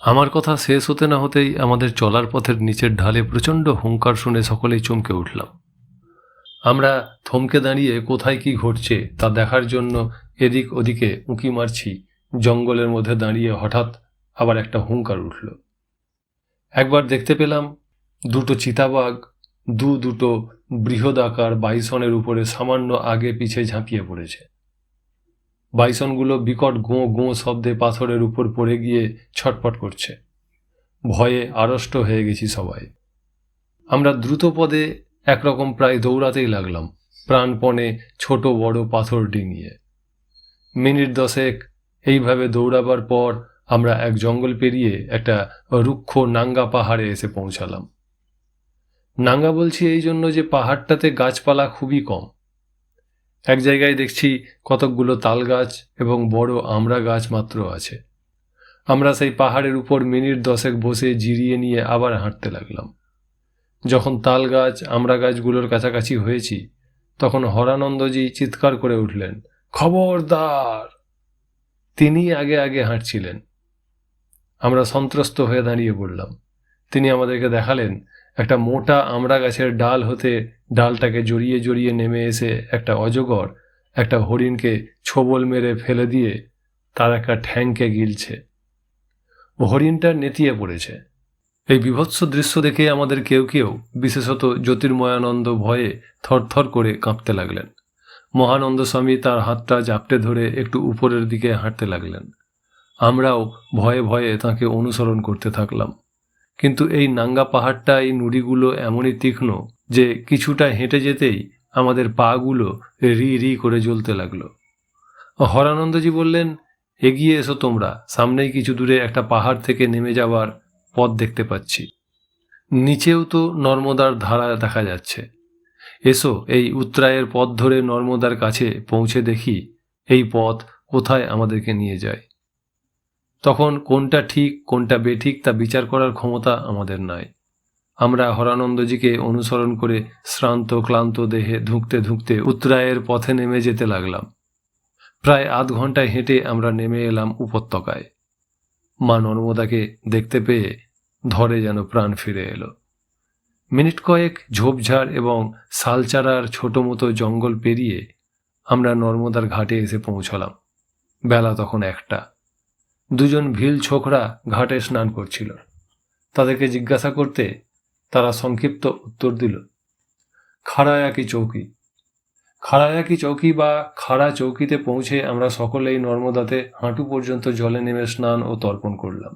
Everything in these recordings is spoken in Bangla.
আমার কথা শেষ হতে না হতেই আমাদের চলার পথের নিচের ঢালে প্রচণ্ড হুঙ্কার শুনে সকলেই চমকে উঠলাম। আমরা থমকে দাঁড়িয়ে কোথায় কি ঘটছে তা দেখার জন্য এদিক ওদিকে উঁকি মারছি। জঙ্গলের মধ্যে দাঁড়িয়ে হঠাৎ আবার একটা হুঙ্কার উঠল। একবার দেখতে পেলাম দুটো চিতাবাঘ, দু দুটো বৃহদাকার বাইসনের উপরে সামান্য আগে পিছে ঝাঁপিয়ে পড়েছে। বাইসনগুলো বিকট গোঁ গোঁ শব্দে পাথরের উপর পড়ে গিয়ে ছটপট করছে। ভয়ে আড়ষ্ট হয়ে গেছি সবাই। আমরা দ্রুত পদে একরকম প্রায় দৌড়াতেই লাগলাম, প্রাণপণে ছোট বড় পাথর ডিঙিয়ে। মিনিট দশেক এইভাবে দৌড়াবার পর আমরা এক জঙ্গল পেরিয়ে একটা রুক্ষ নাঙ্গা পাহাড়ে এসে পৌঁছালাম। নাঙ্গা বলছি এই জন্য যে পাহাড়টাতে গাছপালা খুবই কম। এক জায়গায় দেখছি কতকগুলো তাল গাছ এবং বড় আমড়া গাছ মাত্র আছে। আমরা সেই পাহাড়ের উপর মিনিট দশেক বসে জিরিয়ে নিয়ে আবার হাঁটতে লাগলাম। যখন তাল গাছ আমড়া গাছগুলোর কাছাকাছি হয়েছি, তখন হরানন্দজি চিৎকার করে উঠলেন, খবরদার! তিনি আগে আগে হাঁটছিলেন। আমরা সন্ত্রস্ত হয়ে দাঁড়িয়ে পড়লাম। তিনি আমাদেরকে দেখালেন, একটা মোটা আমড়া গাছের ডাল হতে ডালটাকে জড়িয়ে জড়িয়ে নেমে এসে একটা অজগর, একটা হরিণকে ছোবল মেরে ফেলে দিয়ে তার একটা ঠ্যাংকে গিলছে। হরিণটা নেতিয়ে পড়েছে। এই বিভৎস দৃশ্য দেখে আমাদের কেউ কেউ, বিশেষত জ্যোতির্ময়ানন্দ ভয়ে থরথর করে কাঁপতে লাগলেন। মহানন্দ স্বামী তার হাতটা জাপটে ধরে একটু উপরের দিকে হাঁটতে লাগলেন। আমরাও ভয়ে ভয়ে তাকে অনুসরণ করতে থাকলাম। কিন্তু এই নাঙ্গা পাহাড়টা, এই নুড়িগুলো এমনই তীক্ষ্ণ যে কিছুটা হেঁটে যেতেই আমাদের পাগুলো রি রি করে জ্বলতে লাগল। হরানন্দজি বললেন, এগিয়ে এসো তোমরা, সামনেই কিছু দূরে একটা পাহাড় থেকে নেমে যাওয়ার পথ দেখতে পাচ্ছি। নিচেও তো নর্মদার ধারা দেখা যাচ্ছে। এসো এই উত্তরায়ের পথ ধরে নর্মদার কাছে পৌঁছে দেখি এই পথ কোথায় আমাদেরকে নিয়ে যায়। তখন কোনটা ঠিক, কোনটা বেঠিক তা বিচার করার ক্ষমতা আমাদের নাই। আমরা হরানন্দজিকে অনুসরণ করে শ্রান্ত ক্লান্ত দেহে ধুঁকতে ধুঁকতে উত্তরায়ের পথে নেমে যেতে লাগলাম। প্রায় আধ ঘন্টায় হেঁটে আমরা নেমে এলাম উপত্যকায়। মা নর্মদাকে দেখতে পেয়ে ধরে যেন প্রাণ ফিরে এলো। মিনিট কয়েক ঝোপঝাড় এবং শালচারার ছোট মতো জঙ্গল পেরিয়ে আমরা নর্মদার ঘাটে এসে পৌঁছলাম। বেলা তখন একটা। দুজন ভিল ছোকরা ঘাটে স্নান করছিল। তাদেরকে জিজ্ঞাসা করতে তারা সংক্ষিপ্ত উত্তর দিল, খাড়ায়াকি চৌকি। খাড়ায়াকি চৌকি বা খাড়া চৌকিতে পৌঁছে আমরা সকলেই নর্মদাতে হাঁটু পর্যন্ত জলে নেমে স্নান ও তর্পণ করলাম।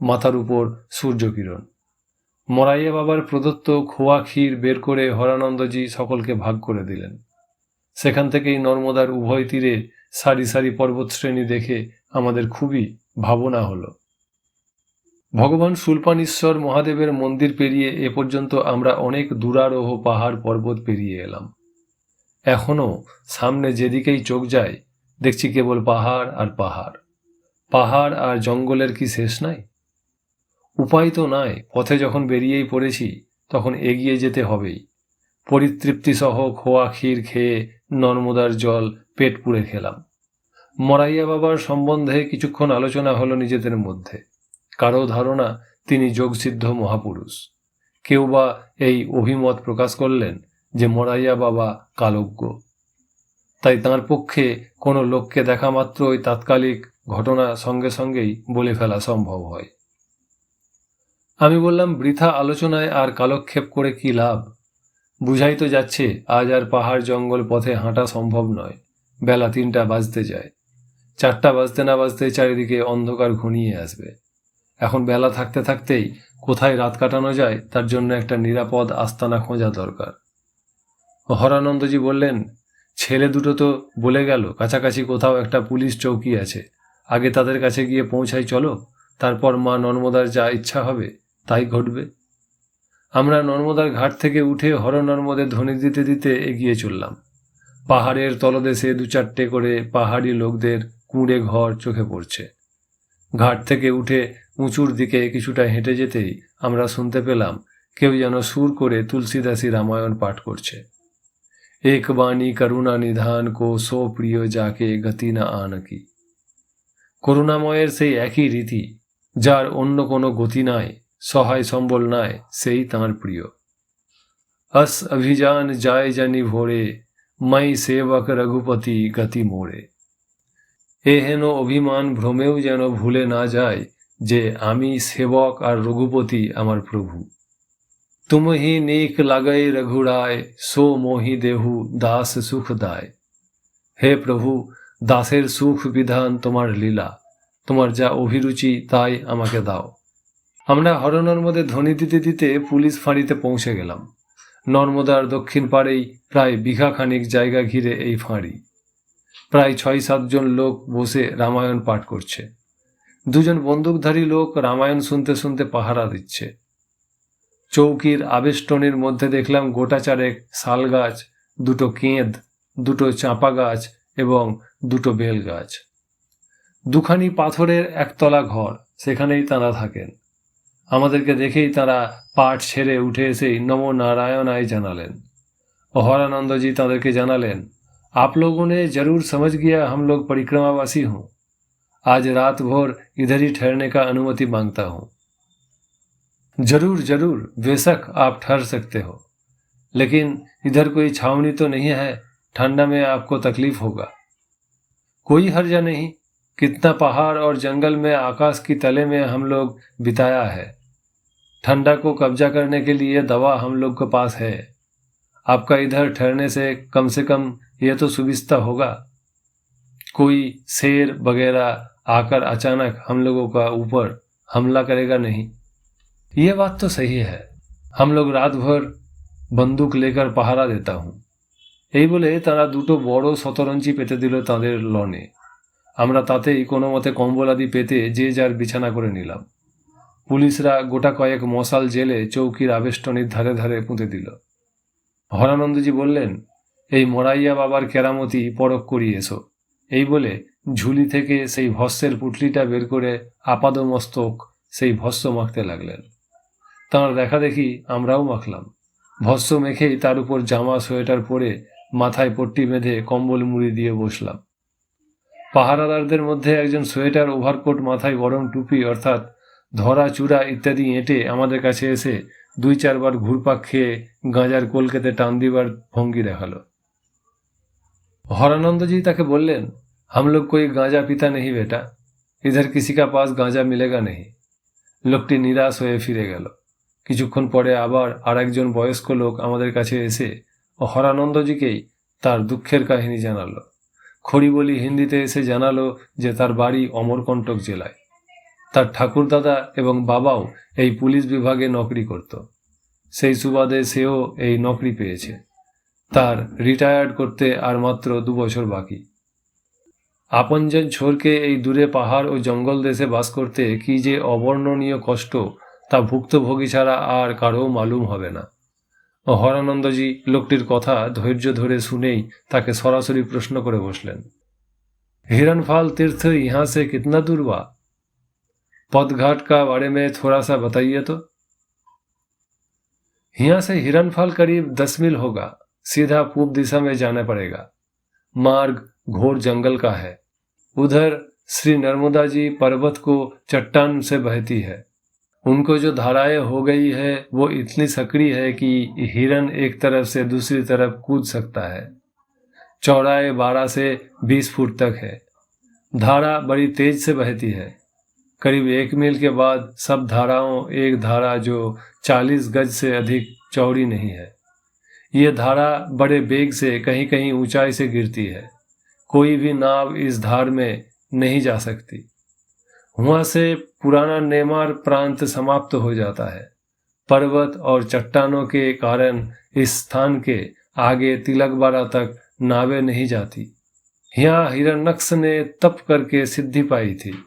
মাথার উপর সূর্যকিরণ। মরাইয়া বাবার প্রদত্ত খোয়া ক্ষীর বের করে হরানন্দজি সকলকে ভাগ করে দিলেন। সেখান থেকেই নর্মদার উভয় তীরে সারি সারি পর্বতশ্রেণী দেখে আমাদের খুবই ভাবনা হলো। ভগবান সুলপানীশ্বর মহাদেবের মন্দির পেরিয়ে এ পর্যন্ত আমরা অনেক দূরারোহ পাহাড় পর্বত পেরিয়ে এলাম। এখনও সামনে যেদিকেই চোখ যায়, দেখছি কেবল পাহাড় আর পাহাড়। পাহাড় আর জঙ্গলের কি শেষ নাই? উপায় তো নাই, পথে যখন বেরিয়েই পড়েছি, তখন এগিয়ে যেতে হবেই। পরিতৃপ্তিসহ খোয়া ক্ষীর খেয়ে নর্মদার জল পেট পুড়ে খেলাম। মরাইয়া বাবার সম্বন্ধে কিছুক্ষণ আলোচনা হলো নিজেদের মধ্যে। কারও ধারণা তিনি যোগসিদ্ধ মহাপুরুষ। কেউ বা এই অভিমত প্রকাশ করলেন যে মরাইয়া বাবা কালজ্ঞ। তাই তার পক্ষে কোনো লোককে দেখা মাত্রই তাৎকালিক ঘটনা সঙ্গে সঙ্গেই বলে ফেলা সম্ভব হয়। আমি বললাম, বৃথা আলোচনায় আর কালক্ষেপ করে কি লাভ? বুঝাই তো যাচ্ছে, আজ আর পাহাড় জঙ্গল পথে হাঁটা সম্ভব নয়। বেলা তিনটা বাজতে যায়। চারটা বাজতে না বাজতে চারিদিকে অন্ধকার ঘনিয়ে আসবে। এখন বেলা থাকতে থাকতেই কোথায় রাত কাটানো যায়, তার জন্য একটা নিরাপদ আস্তানা খোঁজা দরকার। হরানন্দজি বললেন, ছেলে দুটো তো বলে গেল, কাছাকাছি কোথাও একটা পুলিশ চৌকি আছে। আগে তাদের কাছে গিয়ে পৌঁছাই চলো, তারপর মা নর্মদার যা ইচ্ছা হবে, তাই ঘটবে। আমরা নর্মদার ঘাট থেকে উঠে হর নর্মদের ধ্বনি দিতে দিতে এগিয়ে চললাম। পাহাড়ের তলদেশে দু চারটে করে পাহাড়ি লোকদের কুঁড়ে ঘর চোখে পড়ছে। ঘাট থেকে উঠে উঁচুর দিকে কিছুটা হেঁটে যেতেই আমরা শুনতে পেলাম কেউ যেন সুর করে তুলসীদাসী রামায়ণ পাঠ করছে। এক বাণী করুণা নিধান কো সো প্রিয় যাকে গতি না আনকি। করুণাময়ের সেই একই রীতি, যার অন্য কোনো গতি নাই, সহায় সম্বল নাই, সেই তাঁর প্রিয়। অস অভিযান যায় জানি ভোরে, মাই সেবক রঘুপতি গতি মোড়ে এ হেন অভিমান ভ্রমেও যেন ভুলে না যায় যে আমি সেবক আর রঘুপতি আমার প্রভু। তুম হি নেক লাগাই রঘুরায়, সো মোহি দেহু দাস সুখ দায়। হে প্রভু, দাসের সুখ বিধান তোমার লীলা। তোমার যা অভিরুচি তাই আমাকে দাও। আমরা হরনর্মদে ধ্বনি দিতে দিতে পুলিশ ফাঁড়িতে পৌঁছে গেলাম। নর্মদার দক্ষিণ পাড়েই প্রায় বিঘা খানিক জায়গা ঘিরে এই ফাঁড়ি। প্রায় ছয় সাতজন লোক বসে রামায়ণ পাঠ করছে। দুজন বন্দুকধারী লোক রামায়ণ শুনতে শুনতে পাহারা দিচ্ছে চৌকির আবেষ্টনের মধ্যে দেখলাম গোটা চারেক শাল গাছ দুটো কেঁদ দুটো চাঁপা গাছ এবং দুটো বেল গাছ দুখানি পাথরের একতলা ঘর সেখানেই তাঁরা থাকেন আমাদেরকে দেখেই তারা পাঠ ছেড়ে উঠে এসেই নম नारायणाय জানালেন अहोरानंद जी তাদেরকে জানালেন आप लोगों ने जरूर समझ गया हम लोग परिक्रमावासी हूँ आज रात भर इधर ही ठहरने का अनुमति माँगता हूँ। ज़रूर ज़रूर, बेशक आप ठहर सकते हो। लेकिन इधर कोई छावनी तो नहीं है, ठंडा में आपको तकलीफ़ होगा। कोई हर्जा नहीं, कितना पहाड़ और जंगल में आकाश की तले में हम लोग बिताया है। ठंडा को कब्जा करने के लिए दवा हम लोग के पास है। आपका इधर ठहरने से कम से कम ये तो सुविस्ता होगा। कोई शेर वगैरह आकर अचानक हम लोगों का ऊपर हमला करेगा नहीं ये बात तो सही है हम लोग रात भर বন্দুক লেকার পাহারা দেতা হুঁ এই বলে তারা দুটো বড় শতরঞ্চি পেতে দিল তাদের লনে আমরা তাতেই কোনো মতে কম্বলাদি পেতে যে যার বিছানা করে নিলাম পুলিশরা গোটা কয়েক মশাল জেলে চৌকির আবেষ্টনীর ধারে ধারে পুঁতে দিল হরানন্দজি বললেন এই মরাইয়া বাবার কেরামতি পরক করিয়ে এসো এই বলে ঝুলি থেকে সেই ভস্যের পুটলিটা বের করে আপাদমস্তক সেই ভস্য মাখতে লাগলেন। তাঁর দেখা দেখি আমরাও মাখলাম। ভস্য মেখেই তার উপর জামা, সোয়েটার পরে মাথায় পট্টি বেঁধে কম্বল মুড়ি দিয়ে বসলাম। পাহারাদারদের মধ্যে একজন সোয়েটার ওভারকোট মাথায় গরম টুপি অর্থাৎ ধরা, চূড়া ইত্যাদি এঁটে আমাদের কাছে এসে দুই চারবার ঘুরপাক খেয়ে গাঁজার কলকেতে টান দিবার ভঙ্গি দেখাল। হরানন্দজি তাকে বললেন हम लोग कोई गांजा पीता नहीं बेटा इधर किसी का पास गांजा मिलेगा नहीं লোকটি নিরাশ হয়ে ফিরে গেল কিছুক্ষণ পরে আবার আর একজন বয়স্ক লোক আমাদের কাছে এসে হরানন্দজিকেই তার দুঃখের কাহিনী জানালো খড়িবলি হিন্দিতে এসে জানালো যে তার বাড়ি অমরকণ্টক জেলায় তার ঠাকুরদাদা এবং বাবাও এই পুলিশ বিভাগে নকরি করত সেই সুবাদে সেও এই নকরি পেয়েছে তার রিটায়ার্ড করতে আর মাত্র দু বছর বাকি আপনজন ছোরকে এই দূরে পাহাড় ও জঙ্গল দেশে বাস করতে কি যে অবর্ণনীয় কষ্ট তা ভুক্তভোগী ছাড়া আর কারও মালুম হবে না ও হরানন্দজি লোকটির কথা ধৈর্য ধরে শুনেই তাকে সরাসরি প্রশ্ন করে বসলেন हिरनफाल तीर्थ यहाँ से कितना दूर बा पदघाट का बारे में थोड़ा सा बताइए तो यहाँ से हिरनफाल करीब दस मील होगा सीधा पूर्व दिशा में जाना पड़ेगा मार्ग घोर जंगल का है। उधर श्री नर्मदा जी पर्वत को चट्टान से बहती है। उनको जो धाराएँ हो गई है, वो इतनी सक्रिय है कि हिरन एक तरफ़ से दूसरी तरफ़ कूद सकता है। चौड़ाई बारह से बीस फुट तक है। धारा बड़ी तेज से बहती है। करीब एक मील के बाद सब धाराओं एक धारा जो चालीस गज से अधिक चौड़ी नहीं है। ये धारा बड़े बेग से कहीं कहीं ऊंचाई से गिरती है। कोई भी नाव इस धार में नहीं जा सकती। वहाँ से पुराना नेमार प्रांत समाप्त हो जाता है। पर्वत और चट्टानों के कारण इस स्थान के आगे तिलकबाड़ा तक नावें नहीं जाती। यहाँ हिरण्यक्ष ने तप करके सिद्धि पाई थी।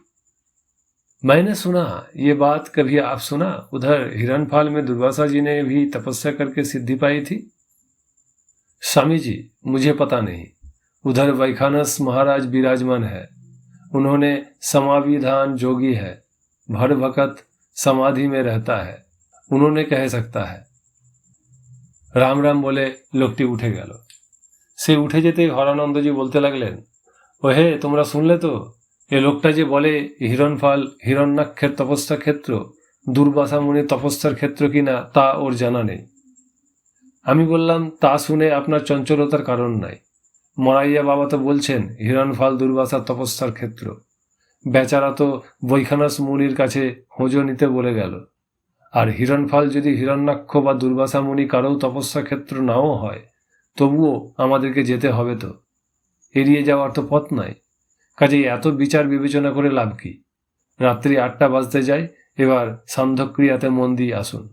मैंने सुना, ये बात कभी आप सुना? उधर हिरणफाल में दुर्वासा जी ने भी तपस्या करके सिद्धि पाई थी? स्वामी जी, मुझे पता नहीं। उधर वैखानस महाराज विराजमान है उन्होंने समाविधान जोगी है भर भकत समाधि में रहता है उन्होंने कह सकता है রাম রাম বলে লোকটি উঠে গেল সে উঠে যেতেই হরানন্দজি বলতে লাগলেন ও হে তোমরা শুনলে তো এ লোকটা যে বলে হিরণফাল হিরণ্যাক্ষের তপস্যা ক্ষেত্র দুর্বাসা মুনির তপস্যার ক্ষেত্র কিনা তা ওর জানা নেই আমি বললাম তা শুনে আপনার চঞ্চলতার কারণ নাই মরাইয়া বাবা তো বলছেন হিরণফাল দুর্বাসার তপস্যার ক্ষেত্র। বেচারা তো বৈখানাস মুনির কাছে হোঁজো নিতে বলে গেল। আর হিরণফাল যদি হিরণ্যাক্ষ বা দুর্বাসা মুনি কারও তপস্যা ক্ষেত্র নাও হয়, তবুও আমাদেরকে যেতে হবে তো। এড়িয়ে যাওয়ার তো পথ নাই। কাজেই এত বিচার বিবেচনা করে লাভ কি? রাত্রি আটটা বাজতে যায়, এবার সান্ধ্যক্রিয়াতে মন দিয়ে আসুন।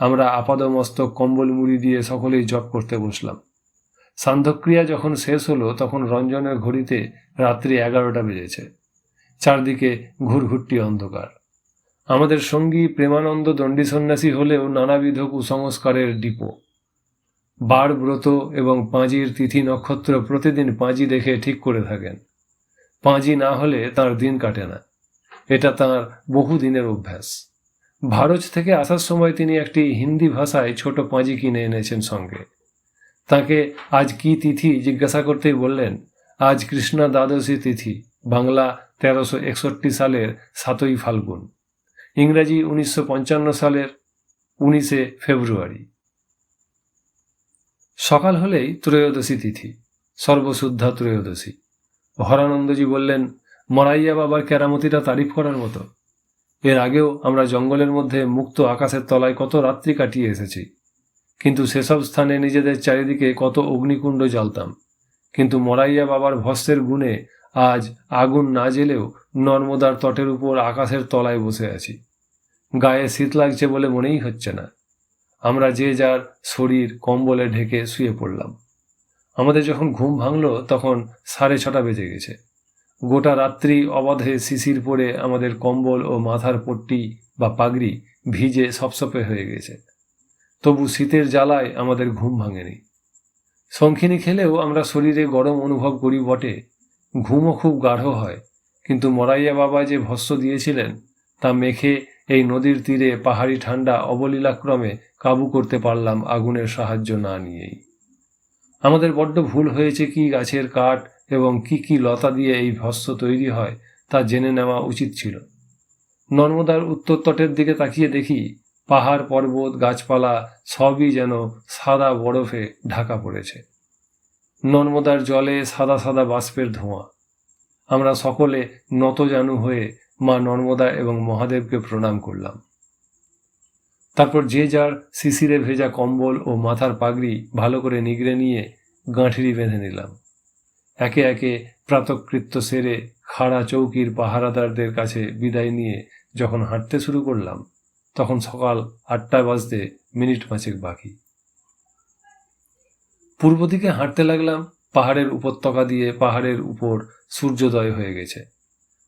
আমরা আপাদমস্তক কম্বল মুড়ি দিয়ে সকলেই জপ করতে বসলাম। সান্ধ্যক্রিয়া যখন শেষ হলো, তখন রঞ্জনের ঘড়িতে রাত্রি এগারোটা বেজেছে। চারদিকে ঘুরঘুরটি অন্ধকার। আমাদের সঙ্গী প্রেমানন্দ দণ্ডী সন্ন্যাসী হলেও নানাবিধ কুসংস্কারের ডিপো। বার ব্রত এবং পাঁজির তিথি নক্ষত্র প্রতিদিন পাঁজি দেখে ঠিক করে থাকেন। পাঁজি না হলে তার দিন কাটে না। এটা তার বহু দিনের অভ্যাস। ভারত থেকে আসার সময় তিনি একটি হিন্দি ভাষায় ছোট পাঁজি কিনে এনেছেন সঙ্গে। তাকে আজ কি তিথি জিজ্ঞাসা করতেই বললেন, আজ কৃষ্ণা দ্বাদশী তিথি, বাংলা তেরোশো একষট্টি সালের সাতই ফাল্গুন। ইংরাজি উনিশশো পঞ্চান্ন সালের উনিশে ফেব্রুয়ারি। সকাল হলেই ত্রয়োদশী তিথি, সর্বশুদ্ধা ত্রয়োদশী। হরানন্দজি বললেন, মরাইয়া বাবার কেরামতিটা তারিফ করার মতো। এর আগেও আমরা জঙ্গলের মধ্যে মুক্ত আকাশের তলায় কত রাত্রি কাটিয়ে এসেছি। কিন্তু সেসব স্থানে নিজেদের চারিদিকে কত অগ্নিকুণ্ড জ্বালতাম। কিন্তু মরাইয়া বাবার ভস্যের গুণে আজ আগুন না জেলেও নর্মদার তটের উপর আকাশের তলায় বসে আছি। গায়ে শীত লাগছে বলে মনেই হচ্ছে না। আমরা যে যার শরীর কম্বলে ঢেকে শুয়ে পড়লাম। আমাদের যখন ঘুম ভাঙল তখন সাড়ে ছটা বেজে গেছে। গোটা রাত্রি অবাধে শিশির পরে আমাদের কম্বল ও মাথার পট্টি বা পাগড়ি ভিজে সপসপে হয়ে গেছে। তবু শীতের জ্বালায় আমাদের ঘুম ভাঙেনি। শঙ্খিনী খেলেও আমরা শরীরে গরম অনুভব করি বটে। ঘুমও খুব গাঢ় হয়, কিন্তু মরাইয়া বাবা যে ভস্য দিয়েছিলেন, তা মেখে এই নদীর তীরে পাহাড়ি ঠান্ডা অবলীলাক্রমে কাবু করতে পারলাম আগুনের সাহায্য না নিয়েই। আমাদের বড্ড ভুল হয়েছে কি গাছের কাঠ এবং কি কি লতা দিয়ে এই ভস্য তৈরি হয়, তা জেনে নেওয়া উচিত ছিল। নর্মদার উত্তর তটের দিকে তাকিয়ে দেখি পাহাড়, পর্বত, গাছপালা সবই যেন সাদা বরফে ঢাকা পড়েছে। নর্মদার জলে সাদা সাদা বাষ্পের ধোঁয়া। আমরা সকলে নতজানু হয়ে মা নর্মদা এবং মহাদেবকে প্রণাম করলাম। তারপর যে যার শিশিরে ভেজা কম্বল ও মাথার পাগড়ি ভালো করে নিগড়ে নিয়ে গাঁঠরি বেঁধে নিলাম। একে একে প্রাতকৃত্য সেরে খাড়া চৌকির পাহারাদারদের কাছে বিদায় নিয়ে যখন হাঁটতে শুরু করলাম তখন সকাল আটটা বাজতে মিনিট পাঁচেক বাকি। পূর্ব দিকে হাঁটতে লাগলাম, পাহাড়ের উপত্যকা দিয়ে পাহাড়ের উপর সূর্যোদয় হয়ে গেছে।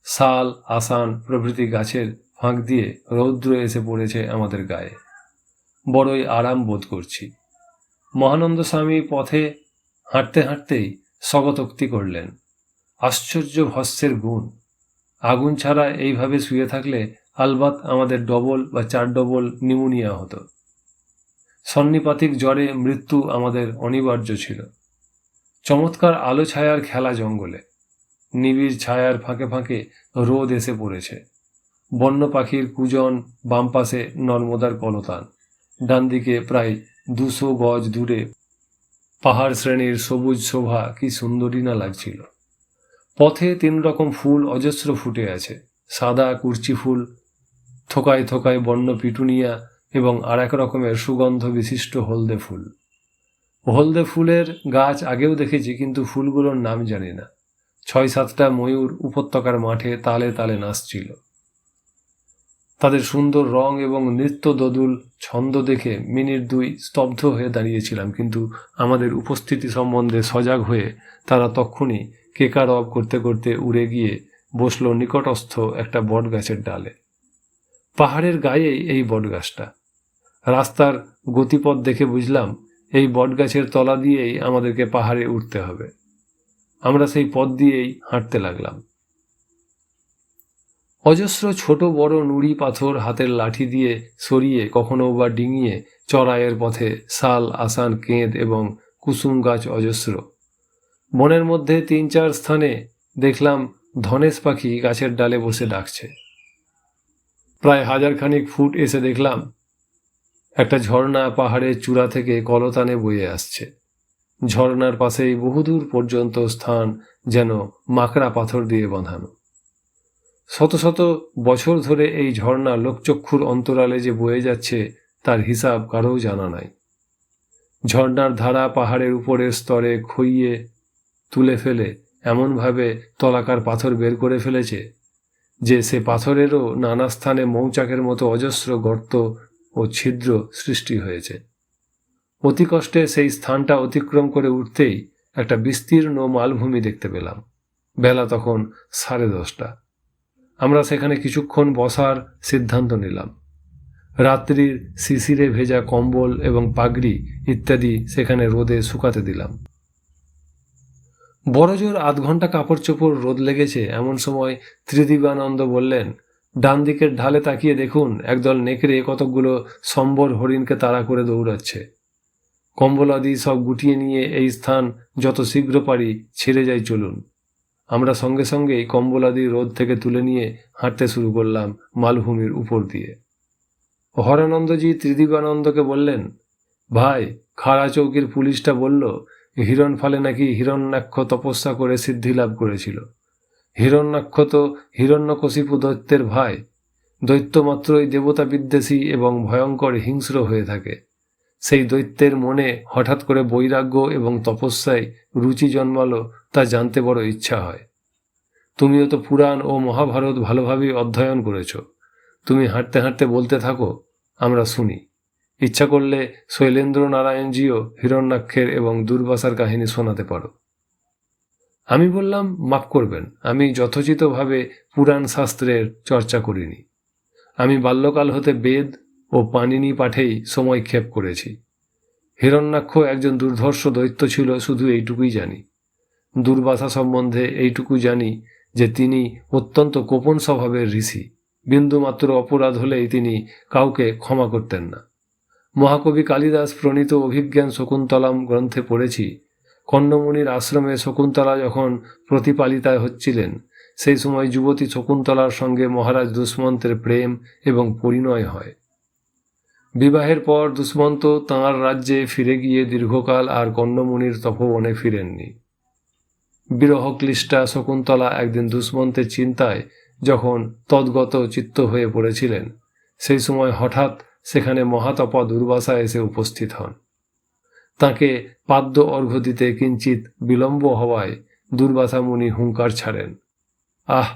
শাল, আসান প্রভৃতি গাছের ফাঁক দিয়ে রৌদ্র এসে পড়েছে আমাদের গায়ে। বড়ই আরাম বোধ করছি। মহানন্দ স্বামী পথে হাঁটতে হাঁটতেই স্বগতোক্তি করলেন। আশ্চর্য ভস্যের গুণ। আগুন ছাড়া এইভাবে শুয়ে থাকলে আলবাত আমাদের ডবল বা চার ডবল নিউমোনিয়া হতো। সন্নিপাতিক জ্বরে মৃত্যু আমাদের অনিবার্য ছিল। চমৎকার আলো ছায়ার খেলা জঙ্গলে। নিবিড় ছায়ার ফাঁকে ফাঁকে রোদ এসে পড়েছে। বন্য পাখির কুজন বাম পাশে নর্মদার কলতান। ডান দিকে প্রায় দুশো গজ দূরে পাহাড় শ্রেণির সবুজ শোভা কি সুন্দরী না লাগছিল। পথে তিন রকম ফুল অজস্র ফুটে আছে। সাদা কুর্চি ফুল থোকায় থোকায় বন্য পিটুনিয়া এবং আর এক রকমের সুগন্ধ বিশিষ্ট হলদে ফুল। হলদে ফুলের গাছ আগেও দেখেছি, কিন্তু ফুলগুলোর নাম জানি না। ছয় সাতটা ময়ূর উপত্যকার মাঠে তালে তালে নাচছিল। তাদের সুন্দর রং এবং নৃত্য দদুল ছন্দ দেখে মিনিট দুই স্তব্ধ হয়ে দাঁড়িয়েছিলাম, কিন্তু আমাদের উপস্থিতি সম্বন্ধে সজাগ হয়ে তারা তক্ষুনি কেকারব করতে করতে উড়ে গিয়ে বসল নিকটস্থ একটা বট গাছের ডালে। পাহাড়ের গায়েই এই বটগাছটা। রাস্তার গতিপথ দেখে বুঝলাম, এই বটগাছের তলা দিয়েই আমাদেরকে পাহাড়ে উঠতে হবে। আমরা সেই পথ দিয়েই হাঁটতে লাগলাম। অজস্র ছোট বড় নুড়ি পাথর হাতের লাঠি দিয়ে সরিয়ে, কখনো বা ডিঙিয়ে চড়াইয়ের পথে শাল, আসান, কেঁদ এবং কুসুম গাছ অজস্র। বনের মধ্যে তিন চার স্থানে দেখলাম ধনেশ পাখি গাছের ডালে বসে ডাকছে। প্রায় হাজারখানিক ফুট এসে দেখলাম একটা ঝর্ণা পাহাড়ের চূড়া থেকে কলতানে বয়ে আসছে। ঝর্ণার পাশেই বহুদূর পর্যন্ত স্থান যেন মাকড়া পাথর দিয়ে বাঁধানো। শত শত বছর ধরে এই ঝর্ণা লোকচক্ষুর অন্তরালে যে বয়ে যাচ্ছে, তার হিসাব কারও জানা নাই। ঝর্ণার ধারা পাহাড়ের উপরের স্তরে খইয়ে তুলে ফেলে, এমনভাবে তলাকার পাথর বের করে ফেলেছে যে সে পাথরেরও নানা স্থানে মৌচাকের মতো অজস্র গর্ত ও ছিদ্র সৃষ্টি হয়েছে। অতি কষ্টে সেই স্থানটা অতিক্রম করে উঠতেই একটা বিস্তীর্ণ মালভূমি দেখতে পেলাম। বেলা তখন সাড়ে দশটা। আমরা সেখানে কিছুক্ষণ বসার সিদ্ধান্ত নিলাম। রাত্রির শিশিরে ভেজা কম্বল এবং পাগড়ি ইত্যাদি সেখানে রোদে শুকাতে দিলাম। বড় জোর আধ ঘণ্টা কাপড় চোপড় রোদ লেগেছে, এমন সময় ত্রিদিবানন্দ বললেন, ডান দিকের ঢালে তাকিয়ে দেখুন, একদল নেকড়ে কতকগুলো সম্বর হরিণকে তাড়া করে দৌড়াচ্ছে। কম্বলাদি সব গুটিয়ে নিয়ে এই স্থান যত শীঘ্র পারি ছেড়ে যাই চলুন। আমরা সঙ্গে সঙ্গেই কম্বলাদি রোদ থেকে তুলে নিয়ে হাঁটতে শুরু করলাম মালভূমির উপর দিয়ে। হরানন্দজি ত্রিদিবানন্দকে বললেন, ভাই, খাড়া চৌকির পুলিশটা বলল হিরণ ফালে নাকি হিরণ্যাক্ষ তপস্যা করে সিদ্ধি লাভ করেছিল। হিরণ্যাক্ষ তো হিরণ্যকশিপু দৈত্যের ভাই। দৈত্য মাত্রই দেবতা বিদ্বেষী এবং ভয়ঙ্কর হিংস্র হয়ে থাকে। সেই দৈত্যের মনে হঠাৎ করে বৈরাগ্য এবং তপস্যায় রুচি জন্মালো তা জানতে বড় ইচ্ছা হয়। তুমিও তো পুরাণ ও মহাভারত ভালোভাবেই অধ্যয়ন করেছ। তুমি হাঁটতে হাঁটতে বলতে থাকো, আমরা শুনি। ইচ্ছা করলে শৈলেন্দ্র নারায়ণজিও হিরণ্যাক্ষের এবং দুর্বাসার কাহিনী শোনাতে পারো। আমি বললাম, মাফ করবেন, আমি যথোচিতভাবে পুরাণ শাস্ত্রের চর্চা করিনি। আমি বাল্যকাল হতে বেদ ও পানিনি পাঠেই সময় ক্ষেপ করেছি। হিরণ্যাক্ষ একজন দুর্ধর্ষ দৈত্য ছিল, শুধু এইটুকুই জানি। দুর্বাসা সম্বন্ধে এইটুকু জানি যে তিনি অত্যন্ত কোপন স্বভাবের ঋষি। বিন্দুমাত্র অপরাধ হলেই তিনি কাউকে ক্ষমা করতেন না। মহাকবি কালিদাস প্রণীত অভিজ্ঞান শকুন্তলাম গ্রন্থে পড়েছি। কন্নমুনির আশ্রমে শকুন্তলা যখন প্রতিপালিতায় হচ্ছিলেন, সেই সময় যুবতী শকুন্তলার সঙ্গে মহারাজ দুষ্মন্তের প্রেম এবং পরিণয় হয়। বিবাহের পর দুষ্মন্ত তাঁর রাজ্যে ফিরে গিয়ে দীর্ঘকাল আর কন্নমুনির তপবনে ফিরেননি। বিরহক্লিষ্টা শকুন্তলা একদিন দুষ্মন্তের চিন্তায় যখন তদ্গত চিত্ত হয়ে পড়েছিলেন, সেই সময় হঠাৎ সেখানে মহাতপা দুর্বাসা এসে উপস্থিত হন। তাকে পাদ্য অর্ঘ্য দিতে কিঞ্চিত বিলম্ব হওয়ায় দুর্বাসা মুনি হুঙ্কার ছাড়েন। আহ,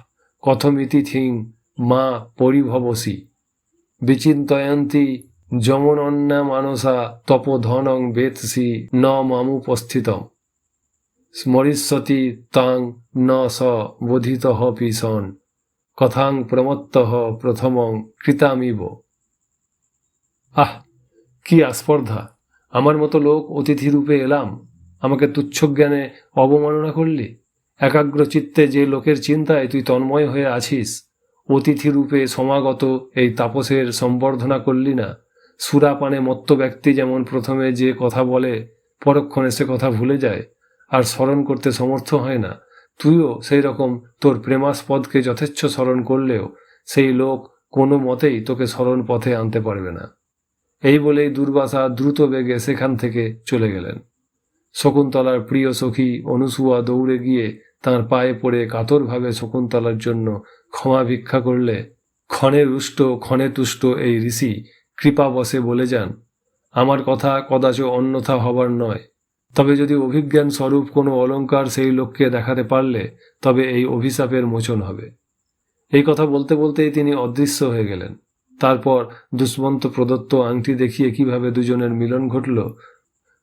কথমিতি থিং মা পরিভবসী। বিচিন্তয়ন্তী যমনন্যা মানসা তপধনং বেতসি ন মামুপস্থিতম। স্মরিষ্যতি তাং ন স বোধিত পিসন কথাং প্রমত্ত প্রথমং কৃতামিব। আহ, কি আস্পর্ধা। আমার মতো লোক অতিথি রূপে এলাম। আমাকে তুচ্ছ জ্ঞানে অবমাননা করলি। একাগ্র চিত্তে যে লোকের চিন্তায় তুই তন্ময় হয়ে আছিস অতিথি রূপে সমাগত এই তাপসের সম্বর্ধনা করলি না। সুরাপানে মত্ত ব্যক্তি যেমন প্রথমে যে কথা বলে, পরক্ষণে সে কথা ভুলে যায়, আর স্মরণ করতে সমর্থ হয় না। তুইও সেই রকম তোর প্রেমাস্পদকে যথেচ্ছ স্মরণ করলেও সেই লোক কোনো মতেই তোকে স্মরণ পথে আনতে পারবে না। এই বলেই দুর্বাসা দ্রুত বেগে সেখান থেকে চলে গেলেন। শকুন্তলার প্রিয় সখী অনুসুয়া দৌড়ে গিয়ে তার পায়ে পড়ে কাতরভাবে শকুন্তলার জন্য ক্ষমা ভিক্ষা করলে, ক্ষণে রুষ্ট, ক্ষণে তুষ্ট এই ঋষি, কৃপা বসে বলে যান, আমার কথা কদাচ অন্যথা হবার নয়। তবে যদি অভিজ্ঞান স্বরূপ কোনো অলঙ্কার সেই লোককে দেখাতে পারলে, তবে এই অভিশাপের মোচন হবে। এই কথা বলতে বলতেই তিনি অদৃশ্য হয়ে গেলেন। তারপর দুষ্মন্ত প্রদত্ত আংটি দেখিয়ে কীভাবে দুজনের মিলন ঘটল,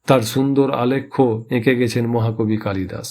তার সুন্দর আলেখ্য এঁকে গেছেন মহাকবি কালিদাস।